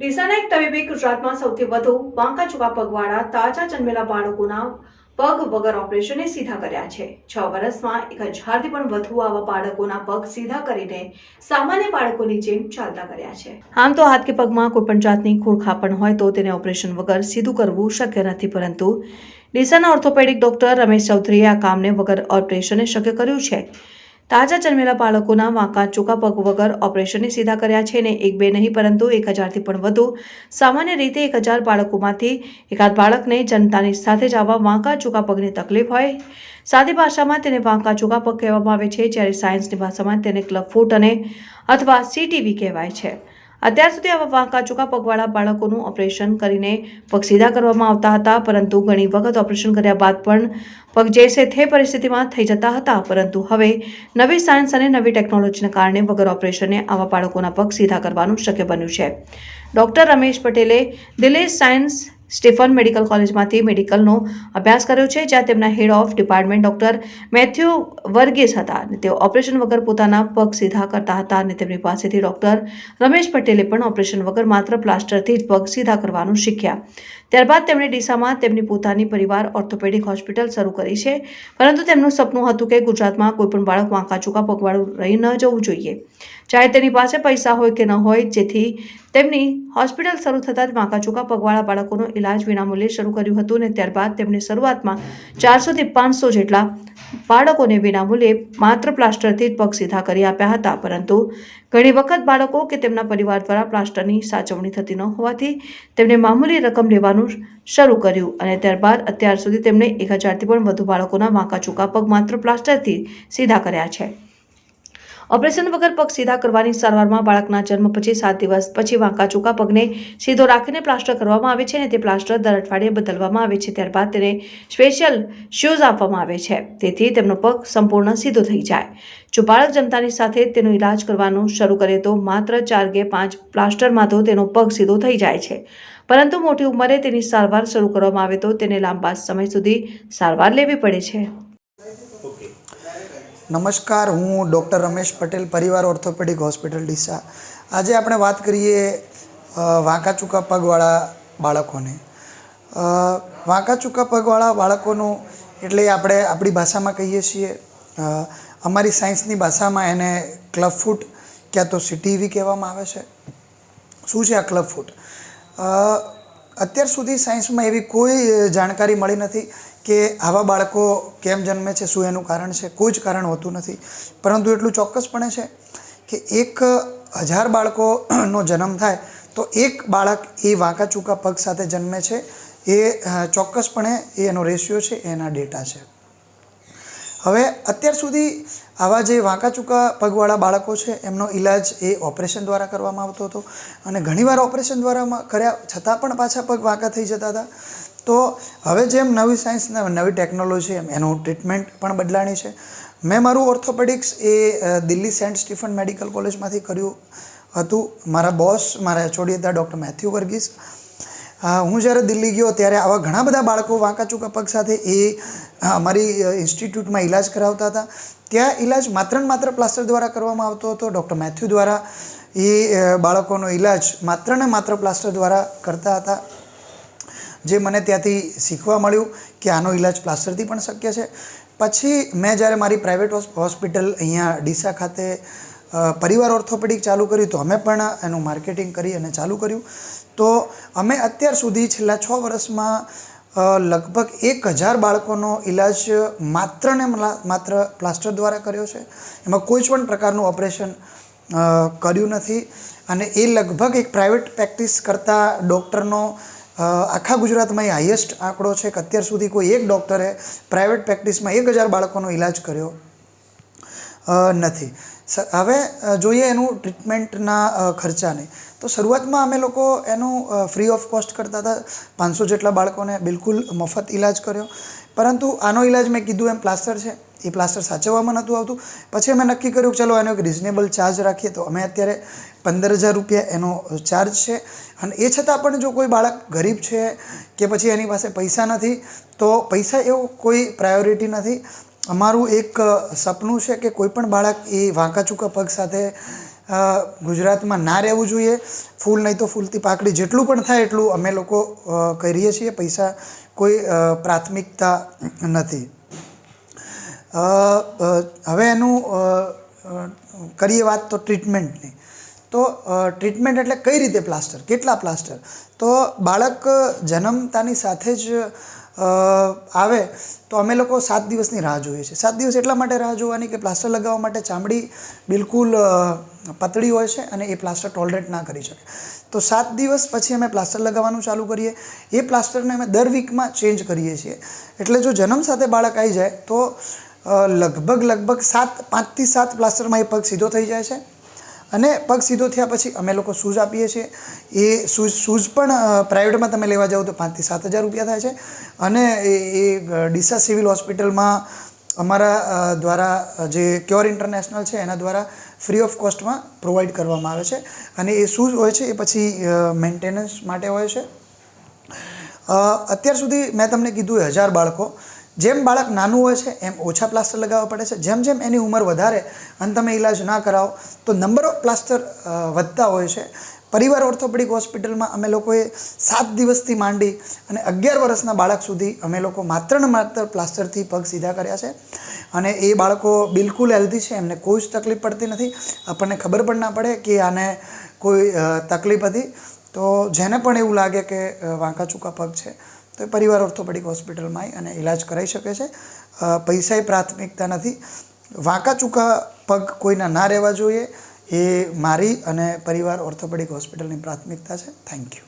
ડીસાના એક તબીબે ગુજરાતમાં સૌથી વધુ વાંકા ચૂકા પગવાળા તાજા જન્મેલા બાળકોના પગ વગર ઓપરેશને સીધા કર્યા છે. છ વર્ષમાં એક હજારથી પણ વધુ આવા બાળકોના પગ સીધા કરીને સામાન્ય બાળકોની જેમ ચાલતા કર્યા છે. આમ તો હાથ કે પગમાં કોઈ પણ જાતની ખોડખાપણ હોય તો તેને ઓપરેશન વગર સીધું કરવું શક્ય નથી, પરંતુ ડીસાના ઓર્થોપેડિક ડોક્ટર રમેશ ચૌધરીએ આ કામને વગર ઓપરેશને શક્ય કર્યું છે. તાજા જન્મેલા બાળકોના વાંકા ચૂકા પગ વગર ઓપરેશનને સીધા કર્યા છે ને એક બે નહીં, પરંતુ એક હજારથી પણ વધુ સામાન્ય રીતે એક હજાર બાળકોમાંથી એકાદ બાળકને જનતાની સાથે જ આવા વાંકા ચૂકા પગની તકલીફ હોય. સાદી ભાષામાં તેને વાંકા ચૂકા પગ કહેવામાં આવે છે, જ્યારે સાયન્સની ભાષામાં તેને ક્લબ ફૂટ અને અથવા સીટીવી કહેવાય છે. અત્યાર સુધી આવા વાંકા ચૂકા પગવાળા બાળકોનું ઓપરેશન કરીને પગ સીધા કરવામાં આવતા હતા, પરંતુ ઘણી વખત ઓપરેશન કર્યા બાદ પણ પગ જેસે તે પરિસ્થિતિમાં થઈ જતા હતા. પરંતુ હવે નવી સાયન્સ અને નવી ટેકનોલોજીના કારણે વગર ઓપરેશને આવા બાળકોના પગ સીધા કરવાનું શક્ય બન્યું છે. ડૉક્ટર રમેશ પટેલે દિલ્હી સાયન્સ સ્ટીફન મેડિકલ કોલેજમાંથી મેડિકલનો અભ્યાસ કર્યો છે, જ્યાં તેમના head of department doctor Matthew Varghese હતા અને તેઓ ઓપરેશન વગર પોતાના પગ સીધા કરતા હતા અને તેમની પાસેથી ડૉક્ટર રમેશ પટેલે પણ ઓપરેશન વગર માત્ર પ્લાસ્ટરથી જ પગ સીધા કરવાનું શીખ્યા. ત્યારબાદ તેમણે ડીસામાં તેમની પોતાની પરિવાર ઓર્થોપેડિક હોસ્પિટલ શરૂ કરી છે, પરંતુ તેમનું સપનું હતું કે ગુજરાતમાં કોઈપણ બાળક વાંકા ચૂકા પગવાળું રહી ન જવું જોઈએ. ચાહે તેની પાસે પૈસા હોય કે ન હોય, જેથી તેમની હોસ્પિટલ શરૂ થતાં જ વાંકા ચૂકા પગવાળા બાળકોનો ઇલાજ વિનામૂલ્યે શરૂ કર્યું હતું અને ત્યારબાદ તેમણે શરૂઆતમાં ચારસોથી પાંચસો જેટલા બાળકોને વિનામૂલ્યે માત્ર પ્લાસ્ટરથી જ પગ સીધા કરી આપ્યા હતા. પરંતુ ઘણી વખત બાળકો કે તેમના પરિવાર દ્વારા પ્લાસ્ટરની સાચવણી થતી ન હોવાથી તેમણે મામૂલી રકમ લેવાનું શરૂ કર્યું અને ત્યારબાદ અત્યાર સુધી તેમણે એક હજારથી પણ વધુ બાળકોના વાંકા ચૂકા પગ માત્ર પ્લાસ્ટરથી સીધા કર્યા છે. ઓપરેશન વગર પગ સીધા કરવાની સારવારમાં બાળકના જન્મ પછી સાત દિવસ પછી વાંકા ચૂકા પગને સીધો રાખીને પ્લાસ્ટર કરવામાં આવે છે અને તે પ્લાસ્ટર દર અઠવાડિયે બદલવામાં આવે છે. ત્યારબાદ તેને સ્પેશિયલ શૂઝ આપવામાં આવે છે. તેથી તેમનો પગ સંપૂર્ણ સીધો થઈ જાય. જો બાળક જનતાની સાથે તેનો ઈલાજ કરવાનું શરૂ કરે તો માત્ર ચાર કે પાંચ પ્લાસ્ટરમાં તો તેનો પગ સીધો થઈ જાય છે. પરંતુ મોટી ઉંમરે તેની સારવાર શરૂ કરવામાં આવે તો તેને લાંબા સમય સુધી સારવાર લેવી પડે છે. નમસ્કાર, હું ડૉક્ટર રમેશ પટેલ, પરિવાર ઓર્થોપેડિક હોસ્પિટલ ડીસા. આજે આપણે વાત કરીએ વાંકા ચૂકા પગવાળા બાળકોને. વાંકા ચૂકા પગવાળા બાળકોનું એટલે આપણે આપણી ભાષામાં કહીએ છીએ અમારી સાયન્સની ભાષામાં એને ક્લબ ફૂટ ક્યાં તો સીટીવી કહેવામાં આવે છે. શું છે આ ક્લબ ફૂટ અત્યાર સુધી સાયન્સમાં એવી કોઈ જાણકારી મળી નથી કે આવા બાળકો કેમ જન્મે છે, શું એનું કારણ છે, કોઈ જ કારણ હોતું નથી. પરંતુ એટલું ચોક્કસપણે છે કે એક હજાર બાળકોનો જન્મ થાય તો એક બાળક એ વાંકા ચૂકા પગ સાથે જન્મે છે, એ ચોક્કસપણે એનો રેશિયો છે, એના ડેટા છે. હવે અત્યાર સુધી આવા જે વાંકા ચૂકા પગવાળા બાળકો છે, એમનો ઈલાજ એ ઓપરેશન દ્વારા કરવામાં આવતો હતો અને ઘણીવાર ઓપરેશન દ્વારા કર્યા છતાં પણ પાછા પગ વાંકા થઈ જતા હતા. તો હવે જેમ નવી સાયન્સ નવી ટેકનોલોજી એમ, એનું ટ્રીટમેન્ટ પણ બદલાણી છે. મેં મારું ઓર્થોપેડિક્સ એ દિલ્હી સેન્ટ સ્ટીફન મેડિકલ કોલેજમાંથી કર્યું હતું. મારા બોસ, મારા એચઓડી હતા ડૉક્ટર મેથ્યુ વર્ગીસ. હું જ્યારે દિલ્હી ગયો ત્યારે આવા ઘણા બધા બાળકો વાંકા ચૂકા પગ સાથે એ અમારી ઇન્સ્ટિટ્યૂટમાં ઈલાજ કરાવતા હતા. ત્યાં ઈલાજ માત્ર ને માત્ર પ્લાસ્ટર દ્વારા કરવામાં આવતો હતો. ડૉક્ટર મેથ્યુ દ્વારા એ બાળકોનો ઈલાજ માત્ર ને માત્ર પ્લાસ્ટર દ્વારા કરતા હતા. જે મને ત્યાંથી શીખવા મળ્યું કે આનો ઈલાજ પ્લાસ્ટરથી પણ શક્ય છે. પછી મેં જ્યારે મારી પ્રાઇવેટ હોસ્પિટલ અહીંયા ડીસા ખાતે પરિવાર ઓર્થોપેડિક ચાલુ કર્યું તો અમે પણ એનું માર્કેટિંગ કરી અને ચાલુ કર્યું. તો અમે અત્યાર સુધી છેલ્લા છ વર્ષમાં લગભગ એક હજાર બાળકોનો ઈલાજ માત્ર ને માત્ર પ્લાસ્ટર દ્વારા કર્યો છે. એમાં કોઈ જ પણ પ્રકારનું ઓપરેશન કર્યું નથી. અને એ લગભગ એક પ્રાઇવેટ પ્રેક્ટિસ કરતા ડૉક્ટરનો આખા ગુજરાતમાં એ હાઈએસ્ટ આંકડો છે કે અત્યાર સુધી કોઈ એક ડૉક્ટરે પ્રાઇવેટ પ્રેક્ટિસમાં એક હજાર બાળકોનો ઈલાજ કર્યો નથી. હવે જોઈએ એનું ટ્રીટમેન્ટના ખર્ચાને. તો શરૂઆતમાં અમે લોકો એનું ફ્રી ઓફ કોસ્ટ કરતા હતા. પાંચસો જેટલા બાળકોને બિલકુલ મફત ઈલાજ કર્યો. પરંતુ આનો ઈલાજ મેં કીધું એમ પ્લાસ્ટર છે. એ પ્લાસ્ટર સાચવવામાં નહોતું આવતું. પછી અમે નક્કી કર્યું કે ચલો, એનો એક રિઝનેબલ ચાર્જ રાખીએ. તો અમે અત્યારે પંદર હજાર રૂપિયા એનો ચાર્જ છે. અને એ છતાં પણ જો કોઈ બાળક ગરીબ છે કે પછી એની પાસે પૈસા નથી, તો પૈસા એવો કોઈ પ્રાયોરિટી નથી. અમારું એક સપનું છે કે કોઈ પણ બાળક એ વાંકાચૂકા પગ સાથે ગુજરાતમાં ના રહેવું જોઈએ. ફૂલ નહીં તો ફૂલથી પાકડી જેટલું પણ થાય એટલું અમે લોકો કરીએ છીએ પૈસા કોઈ પ્રાથમિકતા નથી. હવે એનું કરીએ વાત તો ટ્રીટમેન્ટની. તો ટ્રીટમેન્ટ એટલે કઈ રીતે પ્લાસ્ટર? કેટલા પ્લાસ્ટર? તો બાળક જન્મતાની સાથે જ આવે, તો અમે લોકો સાત દિવસની રાહ જોઈએ છીએ સાત દિવસ એટલા માટે રાહ જોવાની કે પ્લાસ્ટર લગાવવા માટે ચામડી બિલકુલ પાતળી હોય છે અને એ પ્લાસ્ટર ટોલરેટ ના કરી શકે. તો સાત દિવસ પછી અમે પ્લાસ્ટર લગાવવાનું ચાલુ કરીએ. એ પ્લાસ્ટરને અમે દર વીકમાં ચેન્જ કરીએ છીએ. એટલે જો જન્મ સાથે બાળક આવી જાય, તો લગભગ લગભગ સાત, પાંચથી સાત પ્લાસ્ટરમાં એ પગ સીધો થઈ જાય છે. અને પગ સીધો થયા પછી અમે લોકો શૂઝ આપીએ છીએ. એ શૂઝ શૂઝ પણ પ્રાઇવેટમાં તમે લેવા જાઓ તો પાંચથી સાત હજાર રૂપિયા થાય છે. અને એ ડીસા સિવિલ હોસ્પિટલમાં અમારા દ્વારા જે ક્યોર ઇન્ટરનેશનલ છે એના દ્વારા ફ્રી ઓફ કોસ્ટમાં પ્રોવાઈડ કરવામાં આવે છે. અને એ શૂઝ હોય છે એ પછી મેન્ટેનન્સ માટે હોય છે. અત્યાર સુધી મેં તમને કીધું હજાર બાળકો. જેમ બાળક નાનું હોય છે, એમ ઓછા પ્લાસ્ટર લગાવવા પડે છે. જેમ જેમ એની ઉંમર વધારે અને તમે ઇલાજ ના કરાવો, તો નંબર ઓફ પ્લાસ્ટર વધતા હોય છે. પરિવાર ઓર્થોપેડિક હોસ્પિટલમાં અમે લોકોએ સાત દિવસથી માંડી અને અગિયાર વર્ષના બાળક સુધી અમે લોકો માત્ર ને માત્ર પ્લાસ્ટરથી પગ સીધા કર્યા છે. અને એ બાળકો બિલકુલ હેલ્ધી છે, એમને કોઈ જ તકલીફ પડતી નથી. આપણને ખબર પણ ના પડે કે આને કોઈ તકલીફ હતી. તો જેને પણ એવું લાગે કે વાંકા ચૂકા પગ છે તો એ પરિવાર ઓર્થોપેડિક હોસ્પિટલમાં અને ઇલાજ કરાવી શકે છે. પૈસાએ પ્રાથમિકતા નથી. વાંકા ચૂકા પગ કોઈના ના રહેવા જોઈએ એ મારી અને પરિવાર ઓર્થોપેડિક હોસ્પિટલની પ્રાથમિકતા છે. Thank you